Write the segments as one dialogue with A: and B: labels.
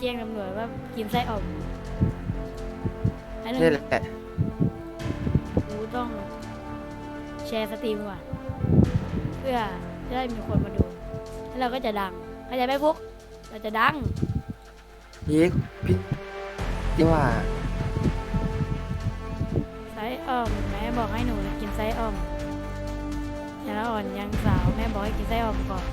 A: แจ้งตำรวจว่ากินไส้อ่อมอันหนึ่ง
B: นี่แหละ
A: กูต้องแชร์สตรีมก่อนเพื่อจะได้มีคนมาดู แล้วเราก็จะดังเข้าใจไหมฟุกเราจะดัง
B: ยิกพี่ที่ว่า
A: ไส้อ่อมแม่บอกให้หนูกินไส้อ่อมยังอ่อนยังสาวแม่บอกให้กินไส้อ่อมก่อน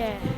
A: เ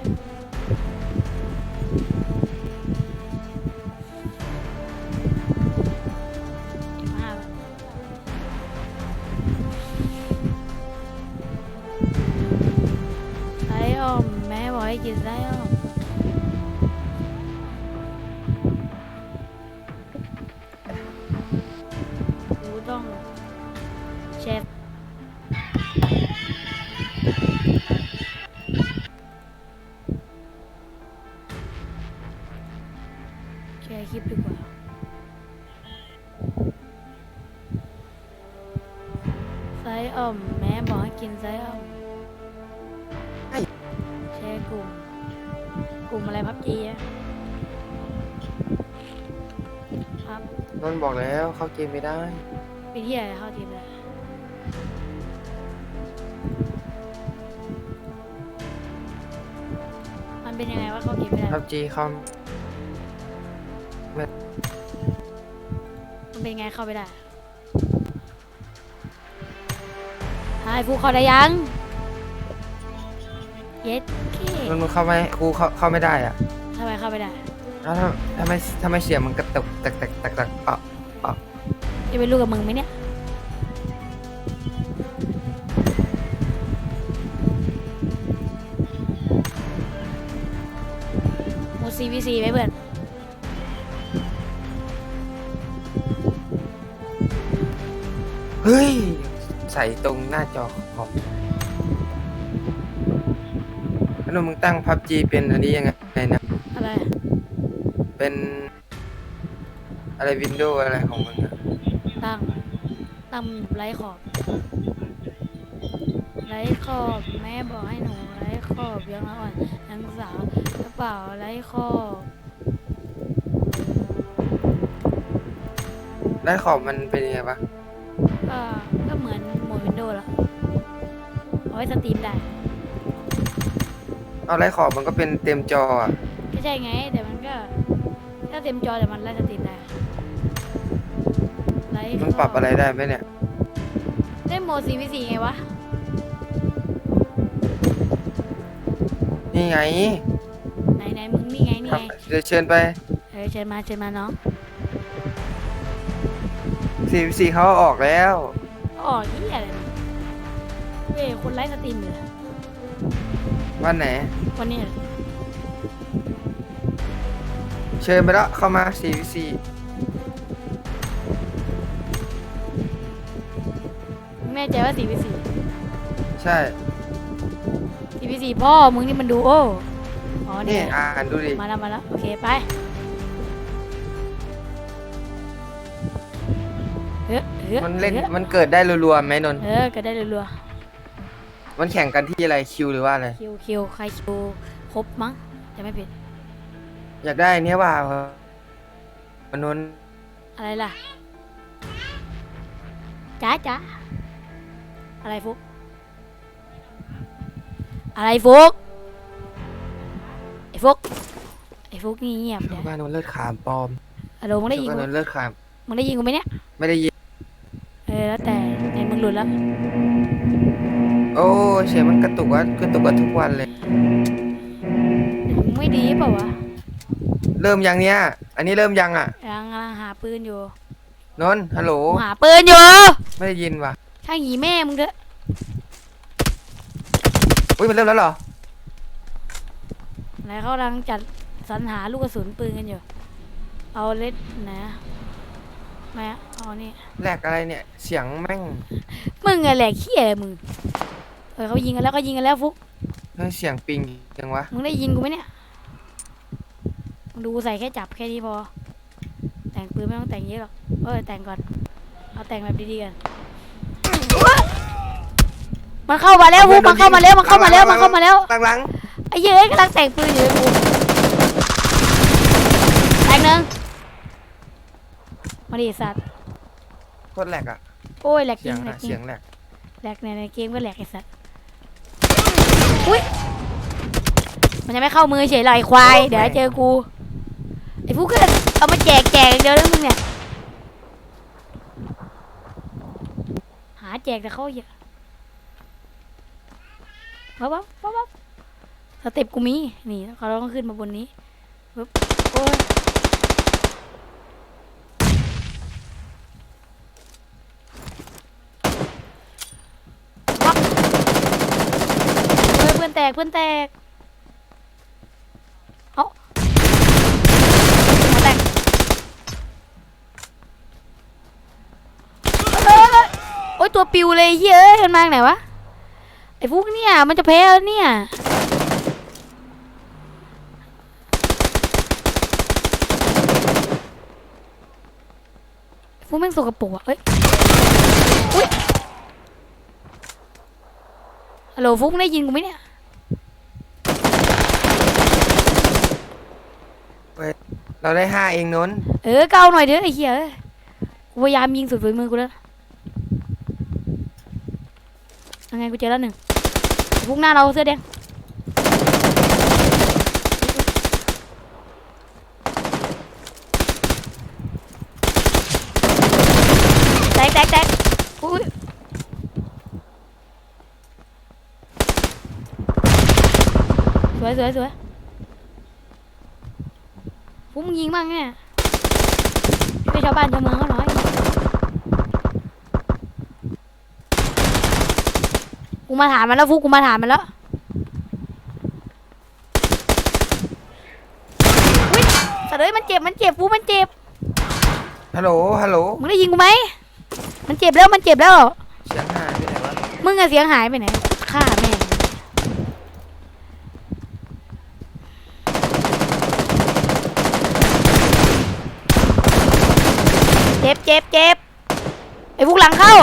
A: เข้า
B: เกมไม่ได้
A: ปีที่อะไรเข้าทีมเลยมันเป็นยังไงว่าเข้าทีมไม่ได้
B: พับจีเข้า
A: มันเป็นยังไงเข้าไม่ได้ไอ้ฟูเข้าได้ยัง เย็ดเค้
B: นนท์มึงเข้าไม่กูเข้าเข้าไม่ได้อะ
A: ทำไมเข้าไม่ได้
B: แล้วทำทำไมทำไมเสียงมันกระตุกแตกแตกแตกแตกอะ
A: จะเป็นลูกกับมึงไหมเนี่ย หมด CVC ไหมเพื่อน
B: เฮ้ย ใส่ตรงหน้าจอคอมแล้วนนท์มึงตั้งพับจีเป็นอันนี้ยังไงนะ
A: อะไร
B: เป็นอะไรวินโดว์อะไรของมึงอะ
A: ตั้งตั้งไร้ขอบไร้ขอบแม่บอกให้หนูไร้ขอบยังอ่อนยังสาวกระเป๋าไร้ขอบ
B: ได้ขอบมันเป็นยังไงวะ
A: ก็ก็เหมือนโหมดวินโดว์แล้วเอาไว้สตรีมได้
B: เอาไล่ขอบมันก็เป็นเต็มจออะ
A: ก็ใช่ไงแต่มันก็ถ้าเต็มจอแต่มันไล่สตรีมได้ไล่
B: มันปรับอะไรได้ไหมเนี่ย
A: ได้โหมด CVC ไงวะ
B: นี่ไง
A: ไหนไหนมึงนี่ไงนี่
B: ครับ
A: ไง
B: เดี๋ยวเชิญไป
A: เออเชิญมาเชิญมาน้อง
B: ซีซีเขาออกแล้ว
A: อ๋อที่อะไรนะเว้ยคนไล่สตรีมอยู่เลย
B: วันไหน
A: วันนี้เหรอ
B: เชิญไปแล้วเข้ามา CVC
A: มึ แน่ใจว่า CVC
B: ใช่
A: CVC พ่อมึงนี่มันดูโอ้อ๋อ
B: นี่
A: เนี่ย
B: อ่านดูดิ
A: มาแล้วมาแล้วโอเคไปเฮ้ยเฮ้ย
B: มันเล่น
A: ฮ้ย
B: มันเกิดได้รัวๆไหมนนท์
A: เออก็ได้รัว
B: มันแข่งกันที่อะไรคิวหรือว่าอะไร
A: ๆคิวคิวใครคิวครบมั้งจะไม่ผิด
B: อยากได้อันเนี้ยว่ามันนนท์
A: อะไรล่ะจ้าจ้า อะไรฟุก อะไรฟุก ไอ้ฟุก ไอ้ฟุกนี่เงียบเดี๋ยว
B: ว่านนท์เลือดขามปลอม
A: ฮัลโหลมึงได้ยิน
B: ว่าน
A: กู
B: นท์เลือดขาม
A: มึงได้ยินกูไหมเนี่ย
B: ไม่ได้ยิน
A: เออแล้วแต่ในมึงหลุดแล้ว
B: โอ้เสียงมันกระตุกว่ากระตุกว่าทุกวันเลย
A: มึงไม่ดีเปล่าวะ
B: เริ่มยังเนี้ย อันนี้เริ่มยังอะ
A: ยังกำลังหาปืนอยู่
B: นนท์ฮัลโหล
A: กูหาปืนอยู่
B: ไม่ได้ยินว่ะ
A: ช่างหีแม่มึงเถอะ
B: อุ้ยมันเริ่มแล้วเหรอ
A: ไหนเขากำลังจัดสรรหาลูกกระสุนปืนกันอยู่ เอาเล็ดนะมาเอานี่
B: แหลกอะไรเนี่ย เสียงแม่ง
A: มึงอะไรเขี้ยอะไรมึงเออเขายิงกันแล้วก็ยิงกันแล้วฟุก
B: เฮ้ยเสียงปิงยังวะ
A: มึงได้ยินกูไหมเนี่ยมึงดูใส่แค่จับแค่นี้พอ แต่งปืนไม่ต้องแต่งเยอะหรอกเออแต่งก่อนเอาแต่งแบบดีๆกัน มมันเข้ามาแล้วฟุกมันเข้ามาแล้วมันเข้ามาแล้วมันเข้ามาแล้ว
B: หลังหลัง
A: ไอ้เหี้ยเอ้ยกำลังแต่งปืนอยู่เลยกูแตงหนึ่งมาดิสัตว์
B: โคตรแหลกอะ
A: โอ้ยแหลกจ
B: เสี
A: ริ
B: ยง
A: งแหล
B: อะ
A: กจริ
B: เสีย
A: ง
B: งแหลก
A: แหลกในในเกมก็แหลกไอ้สัตว์อุ้ยมันจะไม่เข้ามือเฉยเลยไอ้ควายเดี๋ยวให้เจอกูไอ้ฟุกก็เอามาแจกแจกอย่างเดียวแล้วมึงเนี่ยหาแจกแต่เขาเยอะ วับวับวับวับสเต็ปกูมีนี่เขาต้องขึ้นมาบนนี้ปึ๊บโอ้ยเพื่อนแตกเพื่อนแตกเอาแตกโอ้ยตัวปิวเลยเยอ้ยมันมาจากไหนวะ ไอ้ฟุกเนี่ยมันจะแพ้แล้วเนี่ยฟุกแม่งสกปรกอะเอ้ย อุ้ยฮัลโหลฟุกได้ยินกูไหมเนี่ย
B: เราได้ห้าเองนนท์
A: เออเกาหน่อยเด้อไอ้เหี้ยเอ้ยกูพยายามยิงสุดฝีมือกูแล้วยังไงกูเจอแล้วหนึ่ง ฟุกหน้าเราเสื้อแดงแตกแตกแตกอุ้ยสวยสวยสวยฟุกมึงยิงบ้างเนี่ยช่วยชาวบ้านชาวเมืองเขาหน่อย กูมาถามมันแล้วฟุกกูมาถามมันแล้วอุ้ยแต่เลยมันเจ็บมันเจ็บฟุกมันเจ็บ
B: ฮัลโหล ฮัลโหล
A: มึงได้ยิงกูไหมมันเจ็บแล้วมันเจ็บแล้ว
B: เสียงหายไปไหนวะ
A: มึงอะเสียงหายไปไหนฆ่าแม่งเจ็บเจ็บเจ็บไอ้พวกหลังเข้า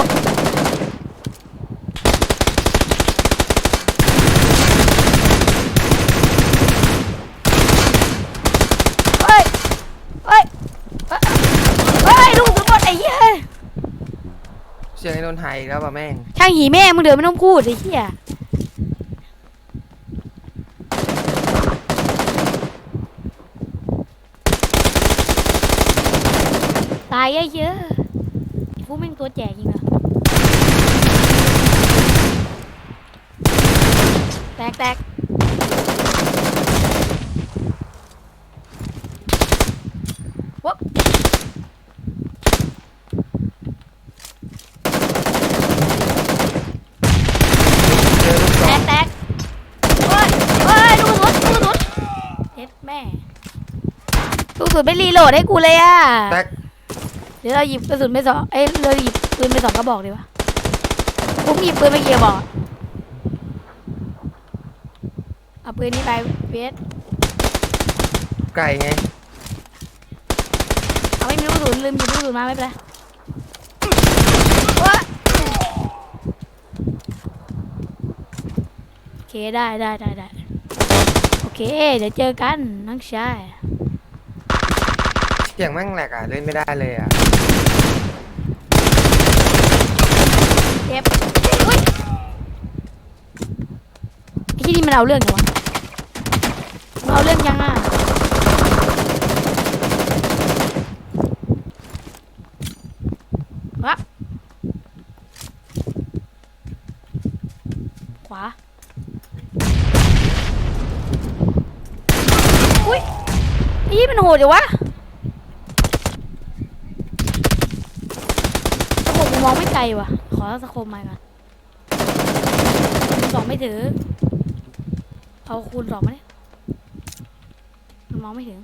A: เฮ้ย เฮ้ย เฮ้ยเฮ้ยลูกสุดบอลไอ้เหี้ย
B: เสียงไอ้นนท์หายอีกแล้วป่ะแม่ง
A: ช่างหีแม่มึงเดี๋ยวไม่ต้องพูดไอ้เหี้ยตายเยอะๆไอ้พวกแม่งตัวแจกจริงอะแตกแตกวับ
B: เจอลูก
A: แต
B: สอง
A: กแตกเฮ้ยเฮ้ยลูกสุดลูกสุดเฮ็ดแม่ลูก สุดไม่รีโหลดให้กูเลยอะ
B: แตก
A: เดี๋ยวเราหยิบกระสุนไปสองเอ้ยเราหยิบปืนไปสองกระบอกดีวะผมหยิบปืนไปกี่กระบอกอะเอาปืนนี้ไปเบส
B: ไก่ไง
A: เอาไม่มีลูกกระสุนลืมหยิบลูกกระสุนมาไม่เป็นไรวะโอเคได้ได้ได้ได้โอเค เดี๋ยวเจอกันน้องชาย
B: เสียงแม่งแหลกอะ เล่นไม่ได้เลยอะ
A: เจ็บอุ้ยไอ้ที่นี่มันเอาเรื่องเหรอวะมันเอาเรื่องยังอะวะขวา อุ้ยไอ้ยี่มันโหดอยู่วะสโค มกูมองไม่ไกลว่ะ ขอสโคมมาก่อนสองไม่ถือเอาคูณสองมาเนี่ยมันมองไม่ถึง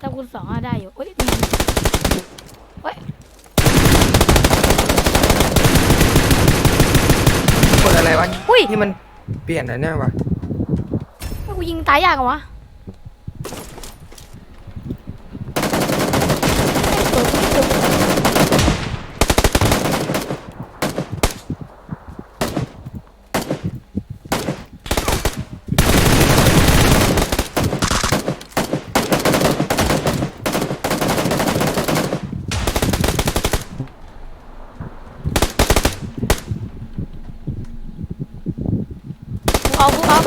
A: ถ้าคูณสองอะได้อยู่เอ้ยนี่เฮ้ย
B: กดอะไรวะ
A: อุ้ย
B: ที่มันเปลี่ยนอะไรเนี่ยวะ
A: กูยิงตายยากเหรอวะ เอาฟุกเอา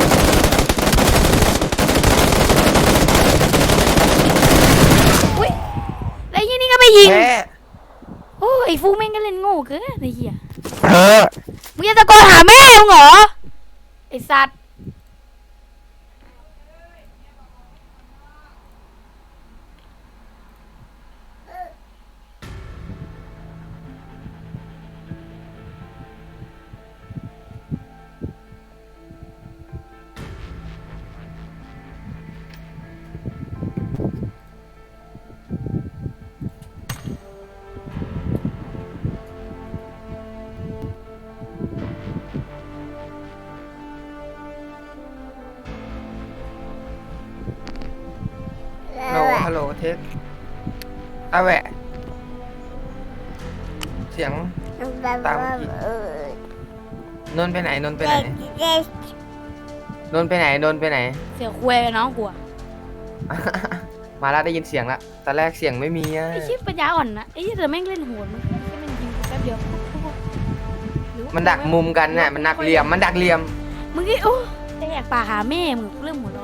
A: อุ้ยแล้วยี่นี่ก็ไปยิง
B: แพ้
A: โอ้ยไอ้ฟุกแม่งก็เล่นโง่เกินไอ้เหี้ย
B: เออ
A: มึงจะตะโกนหาแม่มึงเหรอไอ้สัตว์
B: ฮัลโหลฮัลโหลเทสอาแหวะ เสียง ตามที่นนท์ไปไหนนนท์ไปไหนนนท์ไปไหนนนท์ไปไหน
A: เสียคุยกับน้องกูอะ
B: มาแล้วได้ยินเสียงละตอนแรกเสียงไม่มีอะ
A: ไอ้ชิบปัญญาอ่อนนะไอ้เหี้ยเธอแม่งเล่นโหดมันแค่แม่งยิงกูแป๊บเดียวหรือว่า
B: มันดักมุมกันน่ะมันดักเหลี่ยมมันดักเหลี่ยม
A: มึงไอ้โอ้แต่อยากปากหาแม่มึงกูเริ่มหัวร้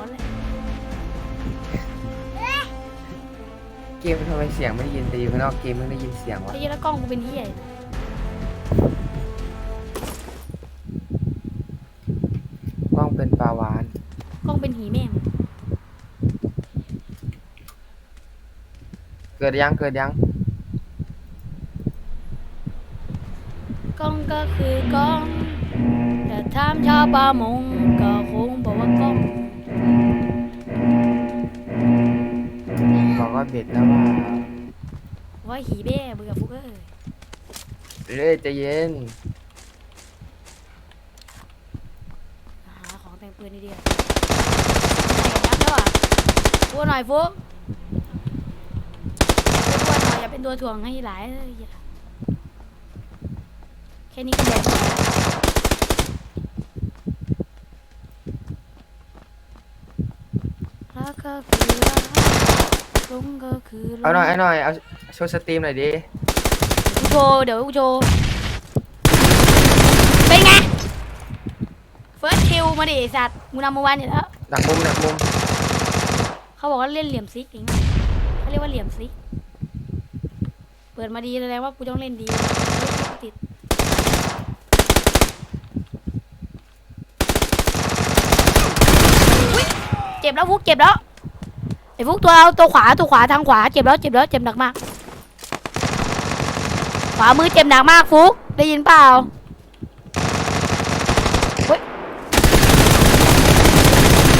A: อน เลย
B: เกมทำไมเสียงไม่ได้ยินแต่อยู่ข้างนอกเกมไม่ได้ยินเสียงวะ
A: ไอ้เหี้ยแล้วกล้องกูเป็นเหี้ยอะไรนะ
B: กล้องเป็นปลาวาน
A: กล้องเป็นหีแม่มึง
B: เกิดยังเกิดยัง
A: กล้องก็คือกล้องแต่ถามชาวประมงก็คงบอกว่ากล้อง
B: ว่าเบ็ดแล้วว่า
A: ว่าหีแม่เบื่อฟุกเอ้ย
B: เรื่อยใจะเย็น
A: หาของแต่งปืนดีๆยับแล้วอะฟัวหน่อยฟุกฟัวหน่อยอย่าเป็นตัวถ่วงให้หลายเลยอย่าแค่นี้ก็แดกรักก็คือรัก ลงก็คือลง
B: เอาหน่อยเอาหน่อยเอาโชว์สตรีมหน่อยดิ
A: กูโชว์เดี๋ยวกูโชว์เป็นไงเฟิร์สคิวมาดิไอ้สัตว์มูนำมาวันอยู่แล้ว
B: ดักมุมดักมุม
A: เขาบอกว่าเล่นเหลี่ยมซิกอย่างเงี้ยเขาเรียกว่าเหลี่ยมซิก เปิดมาดีแสดงว่ากูต้องเล่นดีติดอุ๊ยเจ็บแล้วฟุกเจ็บแล้วไอ้ฟุกตัวเอาตัวขวาตัวขวาทางขวาเจ็บแล้วเจ็บแล้วเจ็บหนักมาก ขวามือเจ็บหนักมากฟุกได้ยินเปล่าเฮ้ย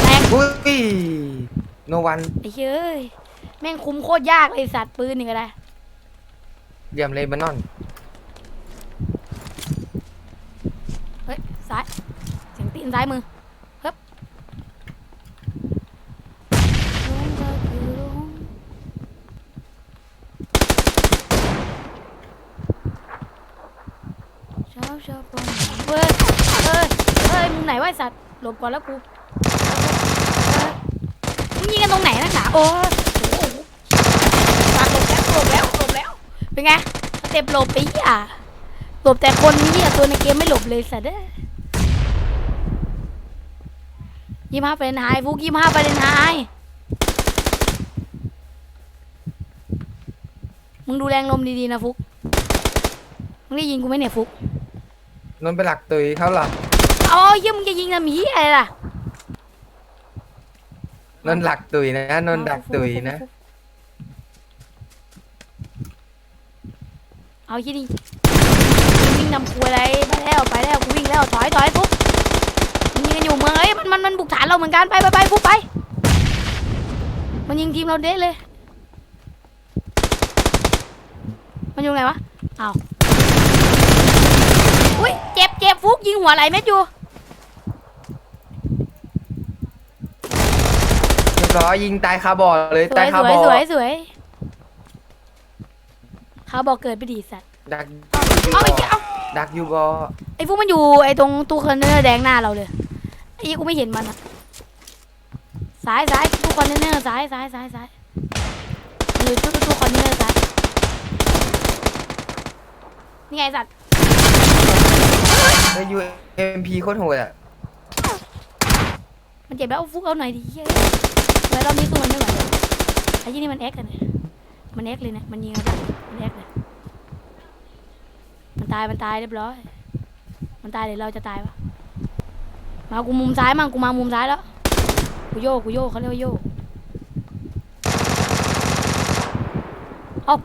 A: แรง
B: อุ้ยโนวัน
A: ไอ้เฮ้ยแม่งคุมโคตรยากเลยสัตว์ปืนนี่ก็ได้
B: เยี่ยมเลยบานอน
A: เฮ้ยซ้ายเสียงตีนซ้ายมือฮึบลงก็คือลง ชอบชอบปนเฮ้ยเฮ้ยเฮ้ยมึงไหนวะไอ้สัตว์หลบก่อนแล้วกูมึงยิงกันตรงไหนนักหนาโอ้ยโหสัตว์หลบแล้วหลบแล้วหลบแล้ว เป็นไงสเต็ปหลบไปเหี้ยหลบแต่คนนี้อะตัวในเกมไม่หลบเลยสัตว์เด้อยี่ห้าเป็นไฮฟุกยี่ห้าเป็นไฮมึงดูแรงลมดีๆนะฟุก มึงได้ยิงกูไหมเนี่ยฟุก
B: นนท์ไปหลักตุยเขาเหรอ
A: อ๋อเยี่ยมึงจะยิงทำหีอะไรล่ะ
B: นนท์หลักตุยนะนนท์ดักตุยนะ
A: เอาที่นี่วิ่งนำกูอะไรไปแล้วไปแล้วกูวิ่งแล้วถอยถอยฟุกมึงยิงกันอยู่เมืองเอ้ยมันมันมันบุกฐานเราเหมือนกันไปไปไปฟุกไป มันยิงทีมเราเด้เลย มันอยู่ไหนวะอ้าวอุ้ย เจ็บเจ็บฟุกยิงหัวไหลเม็ดอยู่
B: เรียบร้อยยิงตายคาบ่อเลย
A: สว
B: ตาย
A: ย
B: คา
A: สว
B: บ่
A: ย
B: อ
A: สวยสวยเขาบอกเกิดไปดีสัตว์
B: ดัก
A: เอาไอ้เจ้าเอา
B: ดักอยู่บ่อ
A: ไอ้ฟุกมันอยู่ไอ้ตรงตู้คอนเทนเนอร์แดงหน้าเราเลยไอ้ยี่กูไม่เห็นมันอะซ้ายซ้ายตู้คอนเทนเนอร์ซ้ายซ้ายซ้ายซ้ายหรือตู้ตู้คอนเทนเนอร์ซ้ายนี่ไงสัตว์
B: แล้วยูเอ็มพีโคตรโหดอะ
A: มันเจ็บแล้วฟุกเอาหน่อยดิเฮ้ยไว้รอบนี้สู้มันไม่ไหวเลยไอ้ยี่นี่มันแอคกันเนี่ยมันแอคเลยเนี่ยมันยิงอะไรมันแอคเลยมันตายมันตายเรียบร้อย มันตายเดี๋ยวเราจะตายวะมากูมุมซ้ายมั่งกูมามุมซ้ายแล้วกูโยกกูโยกเขาเรียกว่าโยกเอา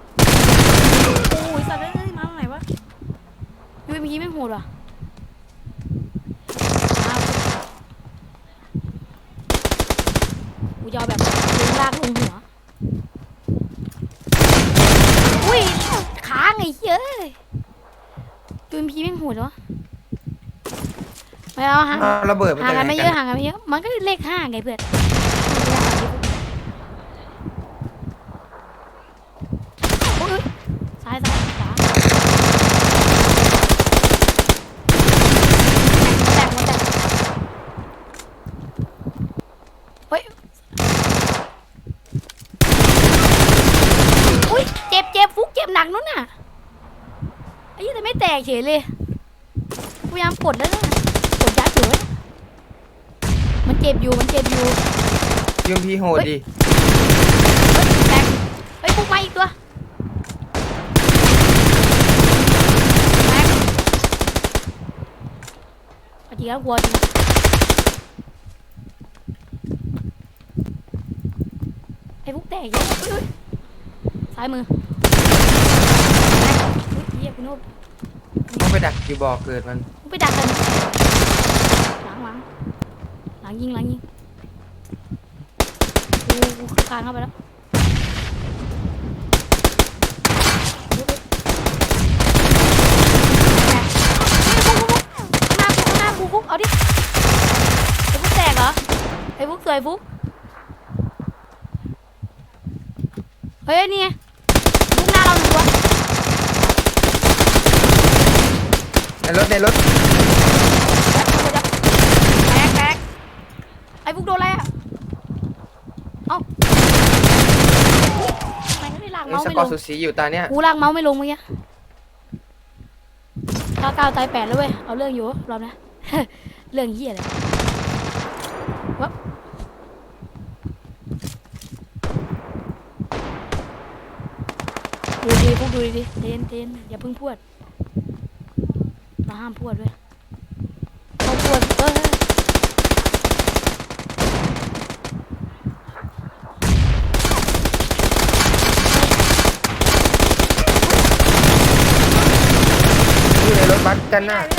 A: โอ้ยสัตว์เอ้ยมาตรงไหนวะยูเอ็มพีไม่โหดว่ะากูจะเอาแบบลงลากลงหัวอุ้ยค้างไอ้เหี้ยเอ้ยยูเอ็มพีไม่งโหดวะ ไม่เอาห่าง
B: เอาระเบิดมา
A: ห่าง
B: จาก
A: กัน
B: ไหน
A: ไม่เย
B: กั
A: อะ
B: น
A: ห่างกันไม่เยอะมันก็เลขห้าไงเพื่อนโอ๊ยซ้ายซ้ายขวาแตกหมดแตกเฮ้ยอุ้ยเจ็บเจ็บฟุกเจ็บหนักนู้นน่ะไอ้ยี่แต่ไม่แตกเฉยเลย พยายามกดแล้วนะกดยัดอยู่เว้ยมันเจ็บอยู่มันเจ็บอยู่
B: ยูมพีโหดดิ
A: แตกเฮ้ยปุ๊กมาอีกตัวแตกเอาจริงแล้วกลัวจริงไอ้ปุ๊กแตกอีกแล้วอุ๊ยอุ๊ยซ้ายมือแตกอุ๊ยเหี้ยคุณโน้
B: ต้องไปดักอยู่บ่อเกิดมัน
A: มึงไปดักกันหลังหลังห ลังยิงหลังยิงกูกูคานเข้าไปแล้วฟุกเอาดิไอ้ฟุกแตกเหรอไอ้ฟุกสวยฟุกเฮ้ยนี่ไงฟุกหน้าเราหนึ่งตัว
B: ในรถในรถ
A: แตกแตก ไอ้ฟุกโดนอะไรอะเอ้าทำไมไม่ได้ลาก
B: มี
A: เมาส์
B: ส
A: ไม่
B: กอ
A: ล
B: ร์
A: ง
B: สูสีอยู่ตาเนี้ย
A: กูลากเมาส์ไม่ลงเมื่อกี้เก้าเก้าตายแปดแล้วเว้ย เอาเรื่องอยู่รอบนะ เรื่องเหี้ยเลยวับดูดีพวกดูดีๆเทนเทนอย่าเพิ่งพวด เราห้ามพวดเว้ยเขาพวดเออ
B: อยู่ในรถบัส กันหน้า
A: เ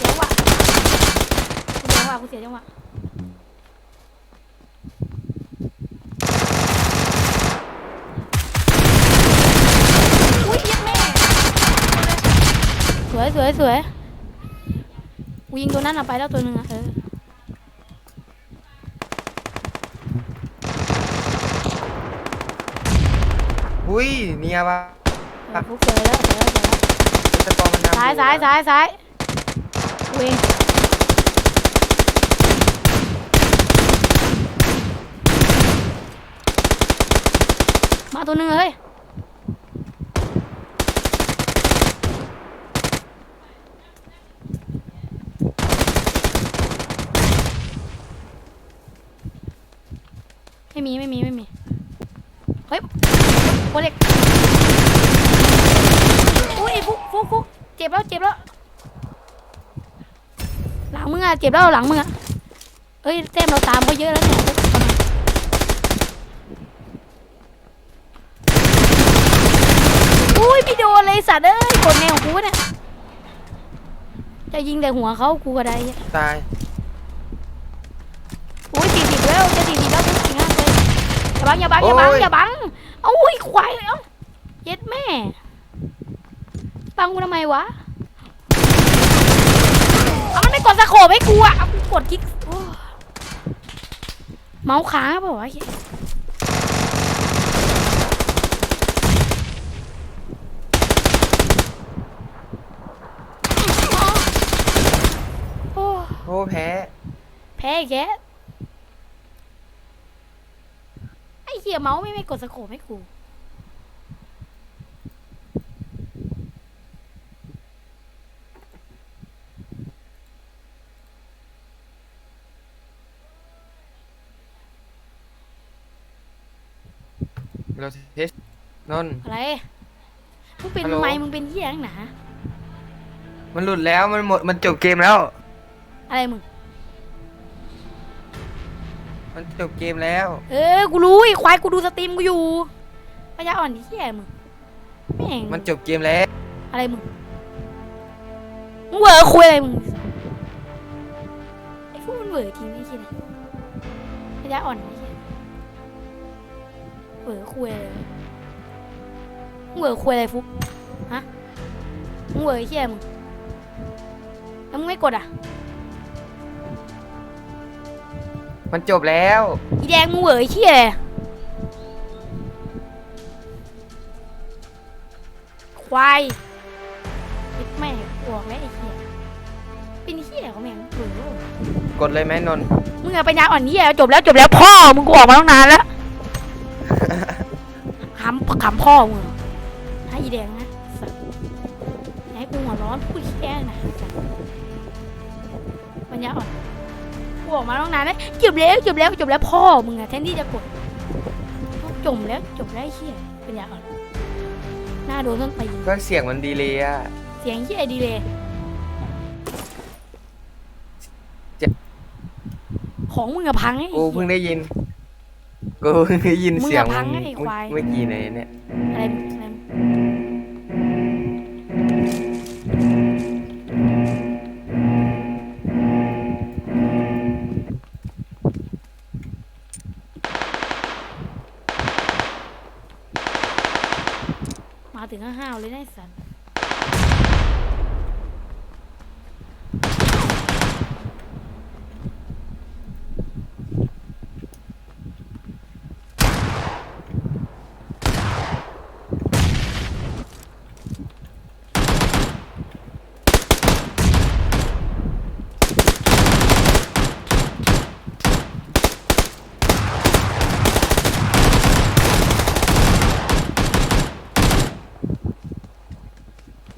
A: สียงว่ะกูเสียจังหวะอุ้ยยังแม่สวยสวยสวยกูยิงตัวนั้นอะไปแล้วตัวหนึ่งอะเออ
B: อุ้ยเนียว่ะ
A: เออฟุกสวยแล้วสวยแล้วสวยแล้ว
B: สกอร์มันนำ
A: ซ้ายซ้ายซ้ายซ้ายกูเองมาตัวหนึ่งเฮ้ยไม่มีไม่มีไม่มี เฮ้ยโคเด็กอุ้ยฟุกฟุกฟุกเจ็บแล้วเจ็บแล้ว หลังมึงอะเจ็บแล้วหลังมึงอะเอ้ยแต้มเราตามเขาเยอะแล้วเนี่ยอุ้ยพี่โดนเลยสัตว์เอ้ยกดแนวของกูเนี่ยจะยิงแต่หัวเขากูก็ได้เหี้ย
B: ตาย
A: อุ้ยสี่สิบแล้วจะสี่สิบแล้วกูสี่ห้าเลยอย่าบังอย่าบังอย่าบังอย่าบังเอาอุ้ยควายเอ้าเย็ดแม่บังกูทำไมวะ เอามันไม่กดสะโขบให้กูอะเอากูกดคลิกโอ้เมาส์ค้างเปล่าวะเหี้ยโอ้
B: โอ้แพ้
A: แพ้อีกแกไอ้เหี้ยเมาส์ไม่ไม่กดสะโขบให้กู
B: เราเทสนนท์
A: อะไรมึงเป็น
B: ฮัลโหล
A: ทำไมมึงเป็นเหี้ยนักหนา
B: มันหลุดแล้วมันหมดมันจบเกมแล้ว
A: อะไรมึง
B: มันจบเกมแล้ว
A: เออ กูรู้ไอ้ควายกูดูสตรีมกูอยู่ปัญญาอ่อนไอ้เหี้ยมึงแม่ง
B: มันจบเกมแล้ว
A: อะไรมึง มึงเหวอคุยอะไรมึง ไอ้พวกมันเหวอจริงไอ้เหี้ยเนี่ยปัญญาอ่อนไอ้เหี้ย เหวอคุยอะไรวะมึงเหวอคุยอะไรฟุกฮะมึงเหวอไอ้เหี้ยมึงแล้วมึงไม่กดอะ
B: มันจบแล้ว
A: อีแดงมึงเหวอไอ้เหี้ยอะไรควายคิดแม่งอวกแล้วไอ้เหี้ยเป็นเหี้ยของแม่งเหวอก
B: ดเลยไหมนนท์
A: มึงอะปัญญาอ่อนเหี้ยจบแล้วจบแล้วพ่อมึงกูออกมาตั้งนานแล้ว ขำขำพ่อมึงเหรอให้อีแดงนะสัตว์อย่าให้กูหัวร้อนพูดแค่นะสัตว์ปัญญาอ่อนกูออกมาตั้งนานแล้วจบแล้วจบแล้วจบแล้วพ่อมึงอะแทนที่จะกดจบแล้วจบแล้วไอ้เหี้ยปัญญาอ่อนหน้าโดนต้นตีน
B: ก็เสียงมันดีเลยอะ
A: เสียงเหี้ยดีเลย
B: เจ็บ
A: ของมึงอะพังไอ้
B: กู
A: เหี้
B: เพิ่ง
A: ย
B: ได้ยิน กูเพิ่งได้ยิน
A: มึงอะ
B: เสียง
A: พังไอ้ควาย
B: เมื่อกี้ในเนี่ย
A: อะไรมึงอะไรมึงมาถึงห้าวๆเลยนะไอ้สัน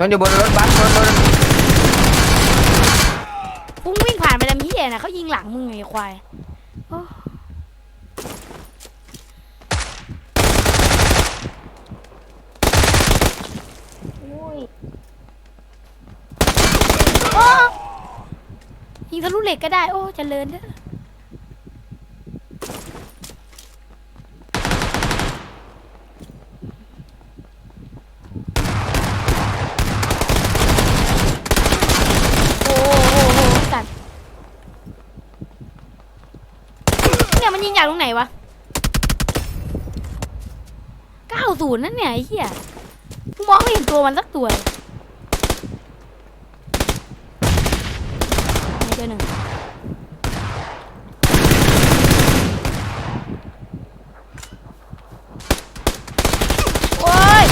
B: นอยู่บนรถบัสนนท์นนท์
A: พุ่งวิ่งผ่านไปแล้วมีเหี้ยนะเขายิงหลังมึงไงควายโอ้โอ้ยิงทะลุเหล็กก็ได้ โอ้เจริญเด้อโอ้โหโอ้โหสัตว์เนี่ยมันยิง จากตรงไหนวะ90นั่นเนี่ยไอ้เหี้ยกูมองไม่เห็นตัวมันสักตัวเลยไหนตัวหนึ่งโอ้ย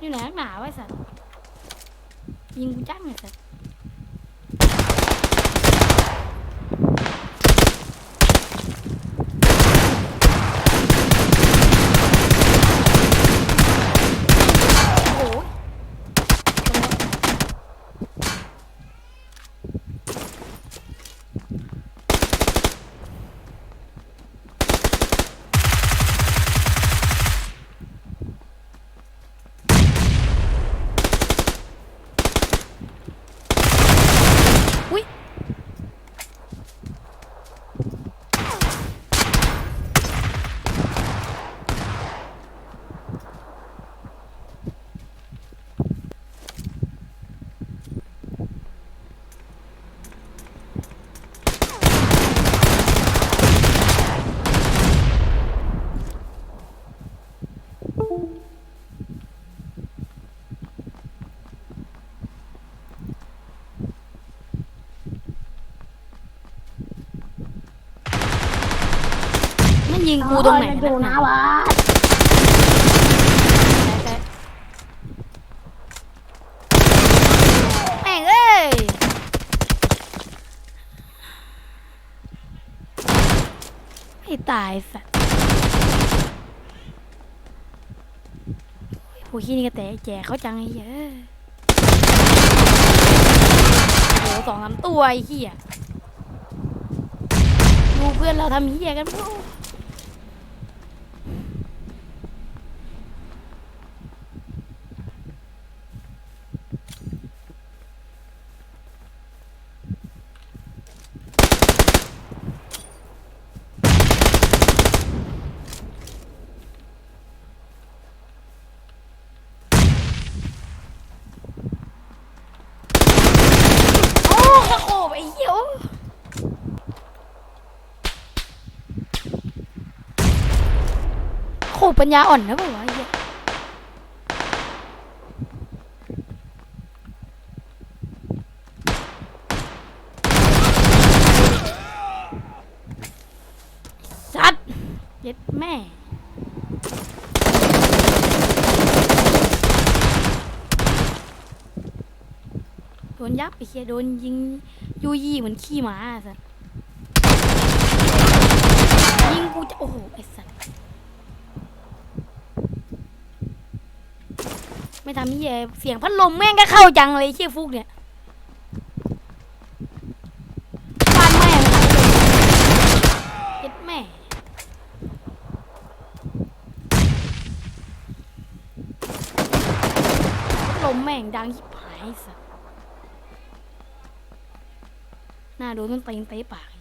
A: อยู่ไหนนักหนาไอ้สัตว์ยิงกูจังไอ้สัตว์โอ้โห อุ๊ยมัน ยิงกูตรงไหน
C: มัน
A: นะ
C: อยู่หน้าบ้าน
A: แม่งเอ้ยไม่ตายสัตว์โอ้ยขี้นี่ก็แต่แจกเขาจังไอ้เหี้ยโอ้โหสองสามตัวไอ้เหี้ยดูเพื่อนเราทำเหี้ยกันพวก ปัญญาอ่อนนะเปล่าวะไอ้เหี้ยสัตว์เย็ดแม่โดนยับไอ้เหี้ยโดนยิงยูยี่เหมือนขี้หมาอะสัสยิงกูจะโอ้โหไอ้สัสไม่ทำ นี่แย่เสียงพัดลมแม่งก็เข้าจังเลยเชี่ยฟุกเนี่ยบ้านแม่งเย็ดแม่พัดลมแม่งดังยิบหายสัสหน้าโดนมันตีนเตะปาก